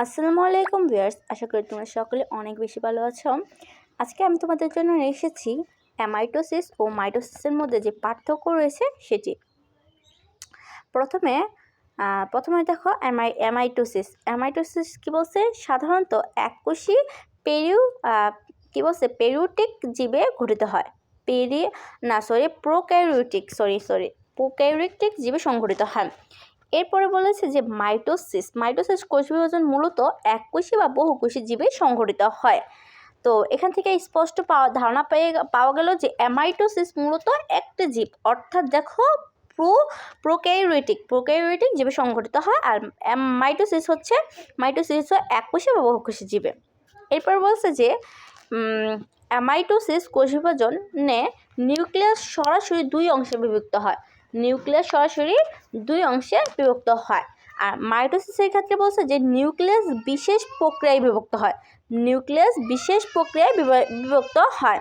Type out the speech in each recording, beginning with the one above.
আসসালামু আলাইকুম ভিউয়ার্স, আশা করি তোমরা সকলে অনেক বেশি ভালো আছো। আজকে আমি তোমাদের জন্য নিয়ে এসেছি অ্যামাইটোসিস ও মাইটোসিসের মধ্যে যে পার্থক্য রয়েছে সেটি। প্রথমে প্রথমে দেখো অ্যামাই অ্যামাইটোসিস অ্যামাইটোসিস কী বলছে? সাধারণত এককোষী পেরিউ কী বলছে? পেরিউটিক জীবে ঘটিত হয়। পেরি, না sorry prokaryotic sorry sorry prokaryotic জীবে সংঘটিত হয়। এরপরে বলেছে যে মাইটোসিস মাইটোসিস কোষ বিভাজন মূলত এককোষী বা বহুকোষী জীবে সংঘটিত হয়। তো এখান থেকে স্পষ্ট পাওয়া ধারণা পেয়ে পাওয়া গেল যে অ্যামাইটোসিস মূলত একটা জীব। অর্থাৎ দেখো, প্রো, প্রোক্যারিওটিক প্রোক্যারিওটিক জীবে সংঘটিত হয় আর মাইটোসিস হচ্ছে, মাইটোসিস এককোষী বা বহুকোষী জীবে। এরপর বলছে যে অ্যামাইটোসিস কোষ বিভাজনে নিউক্লিয়াস সরাসরি দুই অংশে বিভক্ত হয়। নিউক্লিয়াস সরাসরি দুই অংশে বিভক্ত হয়। আর মাইটোসিসের ক্ষেত্রে বলছে যে নিউক্লিয়াস বিশেষ প্রক্রিয়ায় বিভক্ত হয়। নিউক্লিয়াস বিশেষ প্রক্রিয়ায় বিভ- বিভক্ত হয়।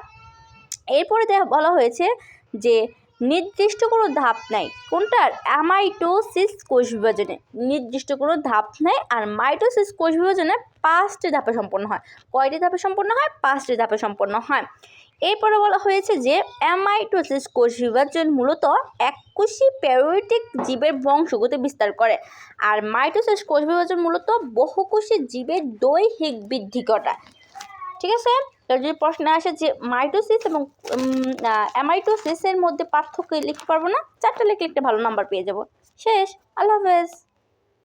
এরপরে দেখ- বলা হয়েছে যে নির্দিষ্ট কোনো ধাপ নাই। কোনটার? অ্যামাইটোসিস কোষ বিভাজনে। নির্দিষ্ট কোনো ধাপ নেই আর মাইটোসিস কোষ বিভাজনে পাঁচটি ধাপে সম্পন্ন হয়। কয়টি ধাপে সম্পন্ন হয়? পাঁচটি ধাপে সম্পন্ন হয়। এরপরে বলা হয়েছে যে অ্যামাইটোসিস কোষ বিভাজন মূলত এককোষী প্যারোটিক জীবের বংশগতি বিস্তার করে। আর মাইটোসিস কোষ বিভাজন মূলত বহুকোষী জীবের দৈহিক বৃদ্ধি ঘটায়। ঠিক আছে? যদি প্রশ্নে আসে যে মাইটোসিস এবং অ্যামাইটোসিসের মধ্যে পার্থক্য লিখতে পারব না, চারটা লিখলে একটা ভালো নাম্বার পেয়ে যাব। শেষ, আল্লাহ হাফেজ।